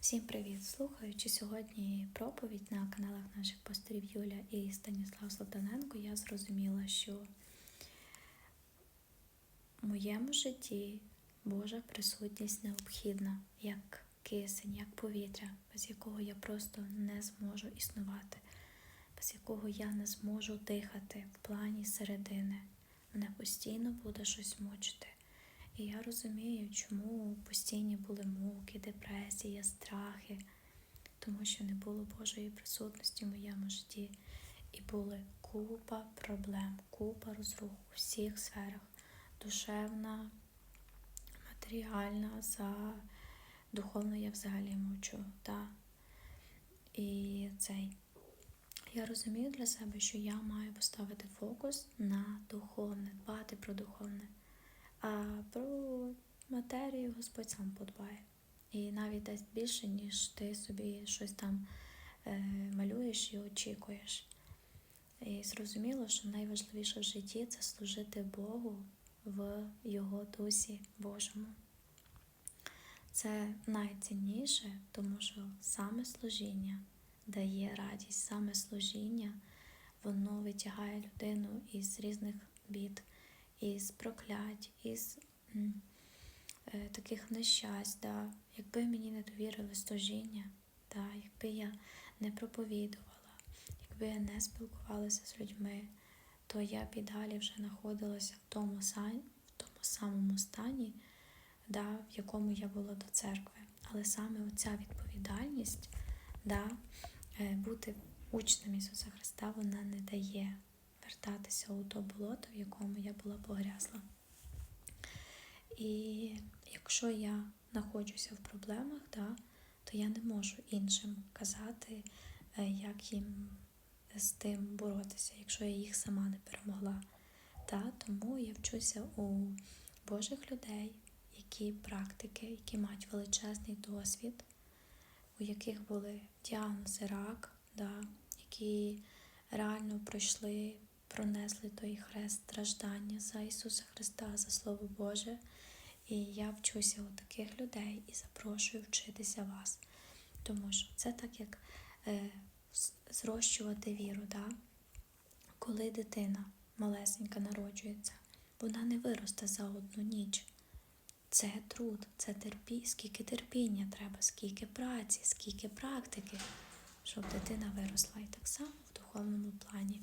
Всім привіт! Слухаючи сьогодні проповідь на каналах наших пасторів Юля і Станіслав Солтаненко, я зрозуміла, що в моєму житті Божа присутність необхідна, як кисень, як повітря, без якого я просто не зможу існувати, без якого я не зможу дихати в плані середини. Мене постійно буде щось мучити. І я розумію, чому постійні були муки, депресія, страхи, тому що не було Божої присутності в моєму житті. І були купа проблем, купа розрух у всіх сферах. Душевна, матеріальна, за духовно я взагалі мовчу. Та. І цей. Я розумію для себе, що я маю поставити фокус на духовне, матерію Господь сам подбає. І навіть дасть більше, ніж ти собі щось там малюєш і очікуєш. І зрозуміло, що найважливіше в житті це служити Богу в Його дусі Божому. Це найцінніше, тому що саме служіння дає радість, саме служіння, воно витягає людину із різних бід із проклять, із таких нещасть. Да. Якби мені не довірили служіння, да, якби я не проповідувала, якби я не спілкувалася з людьми, то я б і далі вже знаходилася в тому, сан- в тому самому стані, да, в якому я була до церкви. Але саме оця відповідальність да, е, бути учнем Ісуса Христа, вона не дає вертатися у то болото, в якому я була погрязла. І якщо я знаходжуся в проблемах, да, то я не можу іншим казати, е, як їм з тим боротися, якщо я їх сама не перемогла. Та, Тому я вчуся у Божих людей, які практики, які мають величезний досвід, у яких були діагнози рак, да, які реально пройшли пронесли той хрест страждання за Ісуса Христа, за Слово Боже. І я вчуся у таких людей і запрошую вчитися вас. Тому що це так, як е, зрощувати віру. Да? Коли дитина малесенька народжується, вона не виросте за одну ніч. Це труд, це терпі, скільки терпіння треба, скільки праці, скільки практики, щоб дитина виросла. І так само в духовному плані.